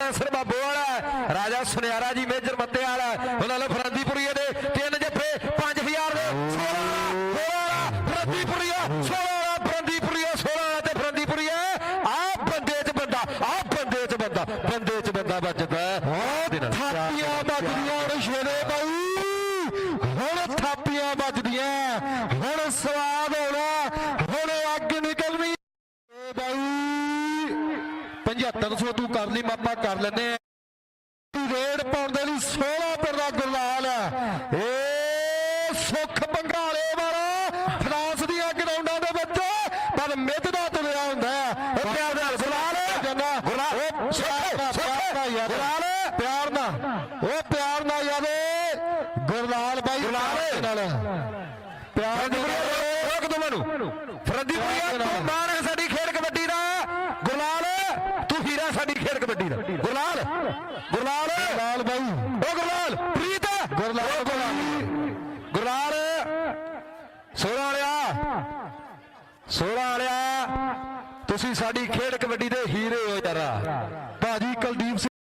Sir ਬਾਬੋ ਵਾਲਾ ਰਾਜਾ ਸੁਨਿਆਰਾ ਜੀ ਮੇਜਰ ਮੱਤੇ ਵਾਲਾ ਉਹਨਾਂ ਨੇ ਫਰੰਦੀਪੁਰੀਏ ਦੇ ਤਿੰਨ ਜੱਫੇ 5000 ਦੇ 16 16 ਫਰੰਦੀਪੁਰੀਆ 16 ਫਰੰਦੀਪੁਰੀਆ 16 ਤੇ ਫਰੰਦੀਪੁਰੀਆ ਆ ਬੰਦੇ 'ਚ ਬੰਦਾ ਆ ਬੰਦੇ 'ਚ ਬੰਦਾ ਬੰਦੇ 'ਚ ਬੰਦਾ ਵੱਜਦਾ ਥਾਪੀਆਂ ਵੱਜਦੀਆਂ। ਹੁਣ ਸ਼ੇਰੇ ਬਾਈ। ਹੁਣ ਥਾਪੀਆਂ ਵੱਜਦੀਆਂ। ਹੁਣ ਸਵਾਦ 7500 ਤੂੰ ਕਰ ਲਈ ਮਾਪਾ ਕਰ ਲੈਨੇ ਰੇਡ ਪਾਉਣ ਦੇ ਲਈ 16 ਪਰ ਦਾ ਗੁਰਲਾਲ ਏ ਸੁੱਖ ਬੰਗਾਲੇ ਵਾਲਾ ਫਰਾਂਸ ਦੀਆਂ ਗਰਾਊਂਡਾਂ ਦੇ ਵਿੱਚ। ਪਰ ਮਿੱਧ ਦਾ ਤੁਰਿਆ ਹੁੰਦਾ ਹੈ। ਪਿਆਰ ਨਾਲ ਗੁਰਲਾਲ ਜੰਨਾ ਗੁਰਲਾਲ ਪਿਆਰ ਨਾਲ ਉਹ ਪਿਆਰ ਨਾਲ ਯਾਰੇ ਗੁਰਲਾਲ ਬਾਈ ਗੁਰਲਾਲ। ਨਾਲ। ਪਿਆਰ ਨਾਲ। ਰੋਕ ਦੋ ਮੈਨੂੰ। ਫਰੰਦੀਪੁਰੀਆ ਤੂੰ ਮਾਣ ਹੈ ਸਾਡੀ ਖੇਡ ਕਬੱਡੀ ਦਾ ਗੁਰਲਾਲ ਤੂੰ ਹੀਰਾ ਸਾਡੀ ਖੇਡ ਕਬੱਡੀ ਦਾ। ਗੁਰਲਾਲ ਗੁਰਲਾਲ। ਗੁਰਲਾਲ ਬਾਈ। ਓ ਗੁਰਲਾਲ ਪ੍ਰੀਤ। ਗੁਰਲਾਲ ਗੁਰਲਾਲ। ਸੋਹਣਾ ਵਾਲਿਆ। ਸੋਹਣਾ ਵਾਲਿਆ। ਤੁਸੀਂ ਸਾਡੀ ਖੇਡ ਕਬੱਡੀ ਦੇ ਹੀਰੇ ਹੋ ਯਾਰਾ। ਭਾਜੀ ਕੁਲਦੀਪ